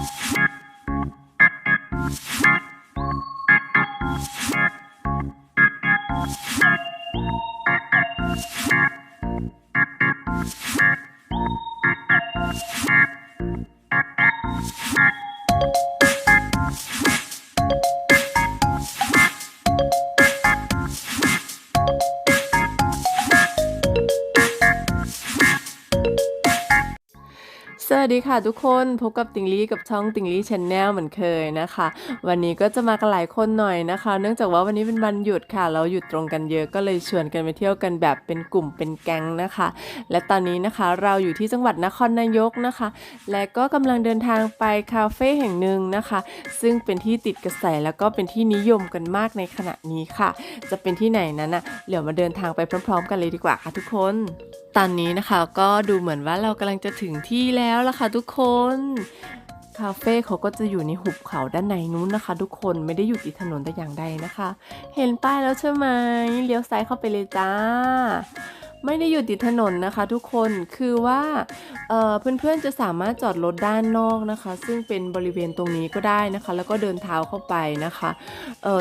Yeah. วัสดีค่ะทุกคนพบกับติงลี่กับช่องติงลี่ชแนลเหมือนเคยนะคะ วันนี้ก็จะมากันหลายคนหน่อยนะคะ เนื่องจากว่าวันนี้เป็นวันหยุดค่ะ เราหยุดตรงกันเยอะก็เลยชวนกันไปเที่ยวกันแบบเป็นกลุ่มเป็นแก๊งนะคะ และตอนนี้นะคะเราอยู่ที่จังหวัดนครนายกนะคะ และก็กำลังเดินทางไปคาเฟ่แห่งหนึ่งนะคะ ซึ่งเป็นที่ติดกระแสแล้วก็เป็นที่นิยมกันมากในขณะนี้ค่ะ จะเป็นที่ไหนนั้นนะเดี๋ยวมาเดินทางไปพร้อม ๆ กันเลยดีกว่าค่ะทุกคนตอนนี้นะคะก็ดูเหมือนว่าเรากำลังจะถึงที่แล้วล่ะค่ะทุกคน คาเฟ่เขาก็จะอยู่ในหุบเขาด้านในนู้นนะคะ ทุกคนไม่ได้อยู่ติดถนนแต่อย่างใดนะคะ เห็นป้ายแล้วใช่ไหมเลี้ยวซ้ายเข้าไปเลยจ้า ไม่ได้อยู่ติดถนนนะคะ ทุกคนคือว่าเเพื่อนๆจะสามารถจอดรถด้านนอกนะคะ ซึ่งเป็นบริเวณตรงนี้ก็ได้นะคะ แล้วก็เดินเท้าเข้าไปนะคะ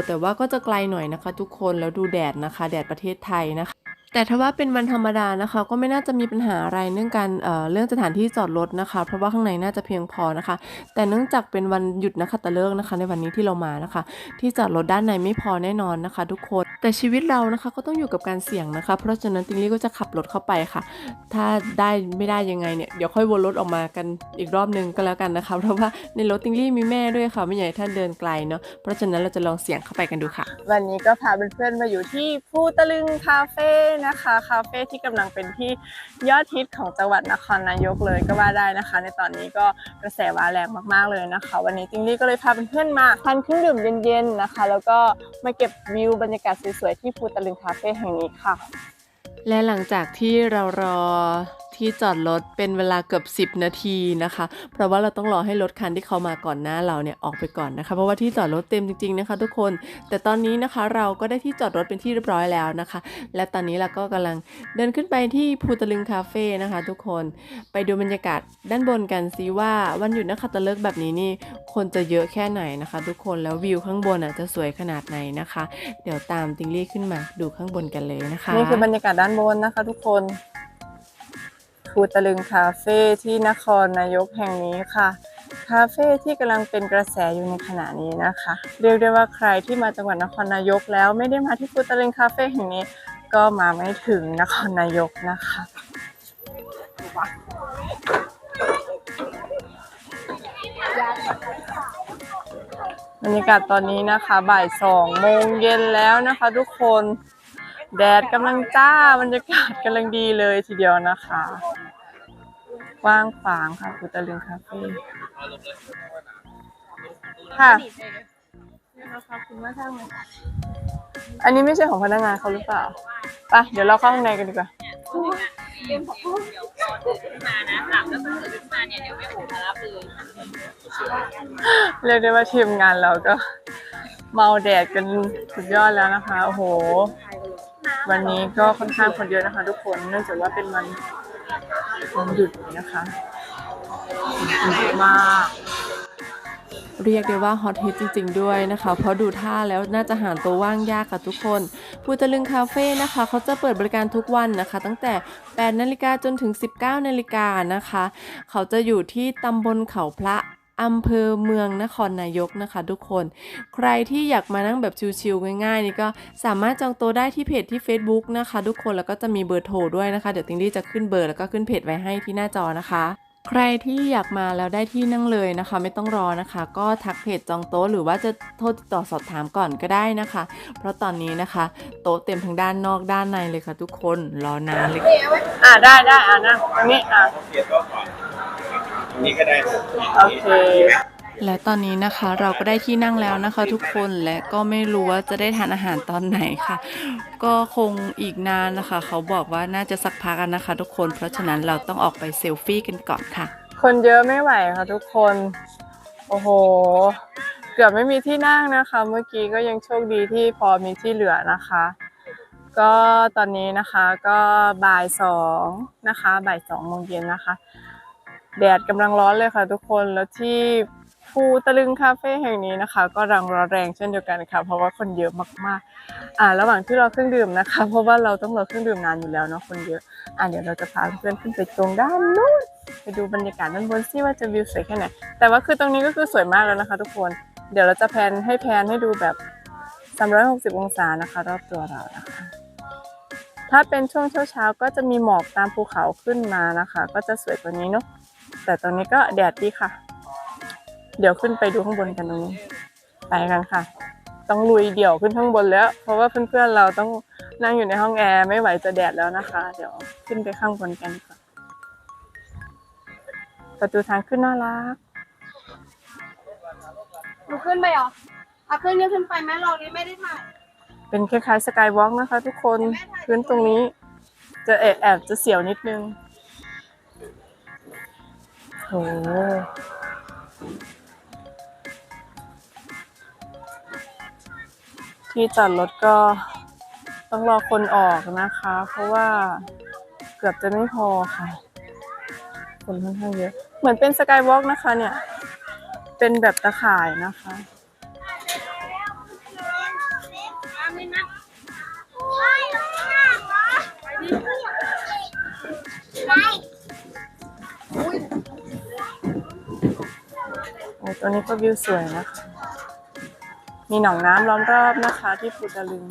แต่ว่าก็จะไกลหน่อยนะคะ ทุกคนแล้วดูแดดนะคะ แดดประเทศไทยนะคะ แต่ถ้าว่าเป็นวันธรรมดานะคะ ก็ไม่น่าจะมีปัญหาอะไรเรื่องการเอ่อเรื่องสถานที่จอดรถนะคะ เพราะว่าข้างในน่าจะเพียงพอนะคะ แต่เนื่องจากเป็นวันหยุดนะคะตะเลิกนะคะ ในวันนี้ที่เรามานะคะ ที่จอดรถด้านในไม่พอแน่นอนนะคะ ทุกคนแต่ชีวิตเรานะคะก็ต้องอยู่กับการเสี่ยงนะคะ เพราะฉะนั้นติงลี่ก็จะขับรถเข้าไปค่ะ ถ้าได้ไม่ได้ยังไงเนี่ยเดี๋ยวค่อยวนรถออกมากันอีกรอบนึงก็แล้วกันนะคะ เพราะว่าในรถติงลี่มีแม่ด้วยค่ะไม่อยากให้ท่านเดินไกลเนาะเพราะฉะนั้นเราจะลองเสี่ยงเข้าไปกันดูค่ะ วันนี้ก็พาเพื่อนๆมาอยู่ที่ภูตะลึงคาเฟ่นะคะ คาเฟ่ที่กำลังเป็นที่ยอดฮิตของจังหวัดนครนายกเลยก็ว่าได้นะคะ ในตอนนี้ก็กระแสว้าแรงมากๆเลยนะคะ วันนี้จิงลี่ก็เลยพาเพื่อนๆมาทานเครื่องดื่มเย็นๆนะคะ แล้วก็มาเก็บวิวบรรยากาศสวยๆที่ภูตะลึงคาเฟ่แห่งนี้ค่ะ และหลังจากที่เรารอ ที่จอดรถเป็นเวลาเกือบ 10 นาทีนะคะ เพราะว่าเราต้องรอให้รถคันที่เขามาก่อนหน้าเราเนี่ยออกไปก่อนนะคะ เพราะว่าที่จอดรถเต็มจริงๆนะคะ ทุกคน แต่ตอนนี้นะคะเราก็ได้ที่จอดรถเป็นที่เรียบร้อยแล้วนะคะ และตอนนี้เราก็กำลังเดินขึ้นไปที่ภูตะลึงคาเฟ่นะคะ ทุกคน ไปดูบรรยากาศด้านบนกันซิว่าวันหยุดนะคะตะเลิกแบบนี้นี่คนจะเยอะแค่ไหนนะคะ ทุกคน แล้ววิวข้างบนอะจะสวยขนาดไหนนะคะ เดี๋ยวตามติงลี่ขึ้นมาดูข้างบนกันเลยนะคะ นี่คือบรรยากาศด้านบนนะคะ ทุกคน ภูตะลึงคาเฟ่ที่นครนายกแห่งนี้ค่ะ คาเฟ่ที่กำลังเป็นกระแสอยู่ในขณะนี้นะคะ เรียกได้ว่าใครที่มาจังหวัดนครนายกแล้วไม่ได้มาที่ภูตะลึงคาเฟ่แห่งนี้ ก็มาไม่ถึงนครนายกนะคะบรรยากาศตอนนี้นะคะ บ่ายสองโมงเย็นแล้วนะคะ ทุกคน แดดกำลังจ้าบรรยากาศกำลังดีเลยทีเดียวนะคะกว้างขวางค่ะคุตะลึงคาเฟ่ค่ะขอบคุณมากท่านอันนี้ไม่ใช่ของพนักงานเขาหรือเปล่าไปเดี๋ยวเราเข้าข้างในกันดีกว่ามานะหลังแล้วมันเกิดขึ้นมาเนี่ยเดี๋ยวแม่หมูมารับเลยเรียกได้ว่าทีมงานเราก็เมาแดดกันสุดยอดแล้วนะคะ โอ้โห วันนี้ก็ค่อนข้างคนเยอะนะคะ ทุกคนเนื่องจากว่าเป็นวันวันหยุดนะคะคนเยอะมากเรียกได้ว่าฮอตฮิตจริง ๆ ด้วยนะคะ เพราะดูท่าแล้วน่าจะหาตัวว่างยากค่ะทุกคนภูตะลึงคาเฟ่นะคะ เขาจะเปิดบริการทุกวันนะคะ ตั้งแต่ 8 นาฬิกาจนถึง 19 นาฬิกานะคะ เขาจะอยู่ที่ตำบลเขาพระ อำเภอเมืองนครนายกนะคะทุกคน ใครที่อยากมานั่งแบบชิลๆง่ายๆนี่ก็สามารถจองโต๊ะได้ที่เพจที่ Facebook นะคะ ทุกคนแล้วก็จะมีเบอร์โทรด้วยนะคะ เดี๋ยวติงลี่จะขึ้นเบอร์แล้วก็ขึ้นเพจไว้ให้ที่หน้าจอนะคะใครที่อยากมาแล้วได้ที่นั่งเลยนะคะ ไม่ต้องรอนะคะ ก็ทักเพจจองโต๊ะหรือว่าจะโทรติดต่อสอบถามก่อนก็ได้นะคะ เพราะตอนนี้นะคะ โต๊ะเต็มทั้งด้านนอกด้านในเลยค่ะทุกคนรอนานเลยอ่าได้ได้อ่านั่งตรงนี้อ่า นก็ก่อนนี่ก็ได้โอเคและตอนนี้นะคะเราก็ได้ที่นั่งแล้วนะคะทุกคนและก็ไม่รู้ว่าจะได้ทานอาหารตอนไหนค่ะ ก็คงอีกนานนะคะ เขาบอกว่าน่าจะสักพักกันนะคะ ทุกคนเพราะฉะนั้นเราต้องออกไปเซลฟี่กันก่อนค่ะ คนเยอะไม่ไหวค่ะทุกคน โอ้โห เกือบไม่มีที่นั่งนะคะ เมื่อกี้ก็ยังโชคดีที่พอมีที่เหลือนะคะ ก็ตอนนี้นะคะก็บ่ายสองนะคะบ่ายสองโมงเย็นนะคะ แดดกำลังร้อนเลยค่ะทุกคนแล้วที่ภูตะลึงคาเฟ่แห่งนี้นะคะ ก็รังร้อนแรงเช่นเดียวกันค่ะ เพราะว่าคนเยอะมากๆ อ่า ระหว่างที่รอเครื่องดื่มนะคะ เพราะว่าเราต้องรอเครื่องดื่มนานอยู่แล้วเนาะคนเยอะ อ่าเดี๋ยวเราจะพาเพื่อนขึ้นไปตรงด้านนู้นไปดูบรรยากาศด้านบนซิว่าจะวิวสวยแค่ไหนแต่ว่าคือตรงนี้ก็คือสวยมากแล้วนะคะ ทุกคนเดี๋ยวเราจะแพนให้แพนให้ดูแบบ 360 องศานะคะรอบตัวเรานะคะถ้าเป็นช่วงเช้าๆก็จะมีหมอกตามภูเขาขึ้นมานะคะ ก็จะสวยกว่านี้เนาะ แต่ตอนนี้ก็แดดดีค่ะ เดี๋ยวขึ้นไปดูข้างบนกันตรงนี้ ไปกันค่ะ ต้องลุยเดี่ยวขึ้นข้างบนแล้ว เพราะว่าเพื่อนๆเราต้องนั่งอยู่ในห้องแอร์ไม่ไหวจะแดดแล้วนะคะ เดี๋ยวขึ้นไปข้างบนกันดีกว่อนประตูทางขึ้นน่ารักหนูขึ้นไปเหรออะขึ้นก็ขึ้นไปแม่เรานี่ไม่ได้ถ่าย เป็นคล้ายๆสกายวอล์กนะคะ ทุกคนพื้นตรงนี้ จะแอบแอบจะเสียวนิดนึง โหที่จอดรถก็ต้องรอคนออกนะคะ เพราะว่าเกือบจะไม่พอค่ะ คนค่อนข้างเยอะ เหมือนเป็นสกายวอล์กนะคะเนี่ย เป็นแบบตะข่ายนะคะ ตัวนี้ก็วิวสวยนะคะ มีหนองน้ำล้อมรอบนะคะที่ภูตะลึง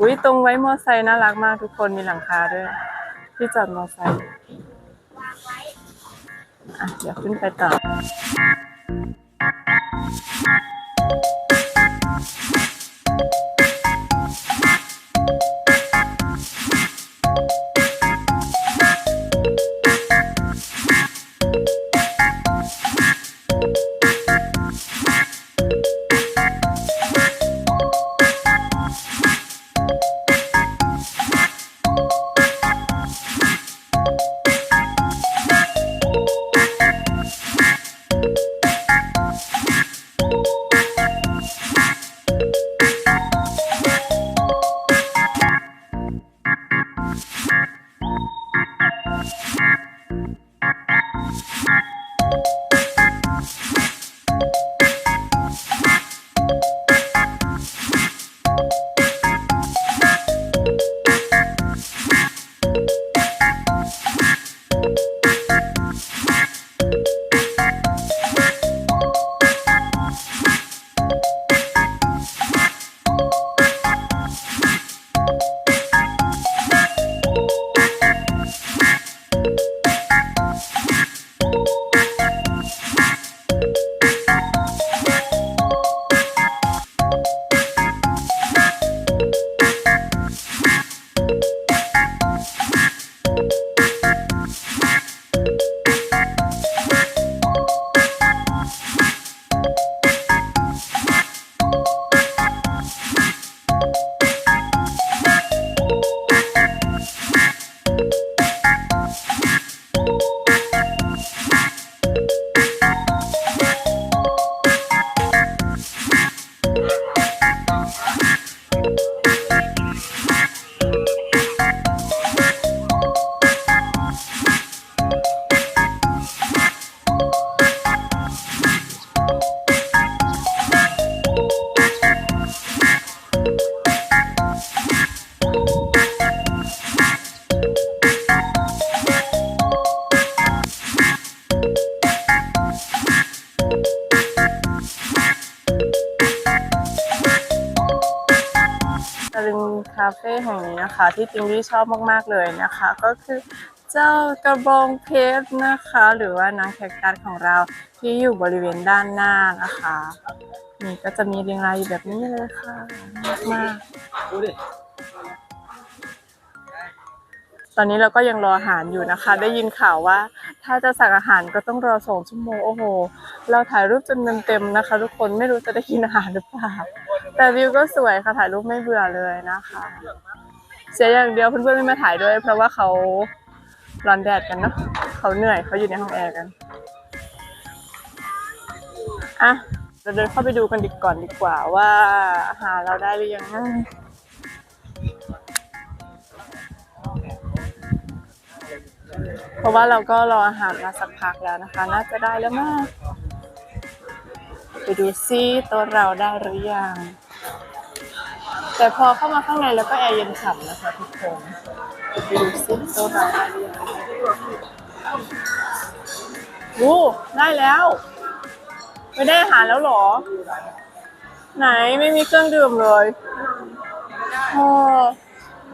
อุ้ยตรงไว้มอไซค์น่ารักมากทุกคนมีหลังคาด้วย ที่จอดมอไซค์อะเดี๋ยวขึ้นไปต่อาเฟ่แห่งนี้นะคะ ที่จิงลี่ชอบมากๆเลยนะคะ ก็คือเจ้ากระบองเพชรนะคะ หรือว่านางแคคตัสของเราที่อยู่บริเวณด้านหน้านะคะ นี่ก็จะมีเรียงรายอยู่แบบนี้เลยค่ะน่ากมากตอนนี้เราก็ยังรออาหารอยู่นะคะ ได้ยินข่าวว่า ถ้าจะสั่งอาหารก็ต้องรอสองชั่วโมงโอ้โห เราถ่ายรูปจนเต็มๆนะคะ ทุกคนไม่รู้จะได้กินอาหารหรือเปล่า แต่วิวก็สวยค่ะถ่ายรูปไม่เบื่อเลยนะคะ เสียอย่างเดียวเพื่อนๆไม่มาถ่ายด้วย เพราะว่าเขาร้อนแดดกันเนาะเขาเหนื่อยเขาอยู่ในห้องแอร์กันอะเราเดินเข้าไปดูกันดีก่อนดีกว่าว่า หาเราได้หรือยังนะเพราะว่าเราก็รออาหารมาสักพักแล้วนะคะ น่าจะได้แล้วมาก ดูซิโตัวเราได้หรือยัง แต่พอเข้ามาข้างในแล้วก็แอร์เย็นฉ่ำนะคะทุกคนไปดูซิโตัวเราได้หรือยังวู้ได้แล้ว ไม่ได้อาหารแล้วหรอ ไหนไม่มีเครื่องดื่มเลยโอ้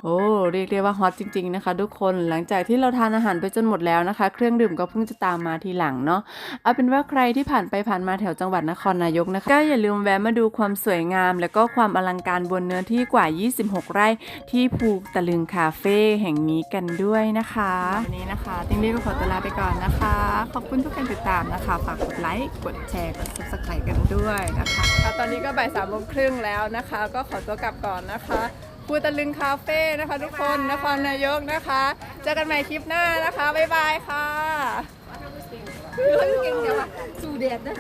โอ้เรียกได้ว่าฮอตจริง ๆนะคะ ทุกคนหลังจากที่เราทานอาหารไปจนหมดแล้วนะคะ เครื่องดื่มก็เพิ่งจะตามมาทีหลังเนาะเอาเป็นว่าใครที่ผ่านไปผ่านมาแถวจังหวัดนครนายกนะคะก็อย่าลืมแวะมาดูความสวยงาม และก็ความอลังการบนเนื้อที่กว่า 26 ไร่ที่ภูตะลึงคาเฟ่แห่งนี้กันด้วยนะคะวันนี้นะคะติงลี่ก็ขอตัวลาไปก่อนนะคะ ขอบคุณทุกการติดตามนะคะฝากกดไลค์กดแชร์กด subscribe กันด้วยนะคะค่ะตอนนี้ก็บ่ายสามโมงครึ่งแล้วนะคะ ก็ขอตัวกลับก่อนนะคะ ภูตะลึงคาเฟ่นะคะทุกคนนครนายกนะคะ เจอกันใหม่คลิปหน้านะคะ บ๊ายบายค่ะเก่งเดี๋ยวอะสู่แดดนะ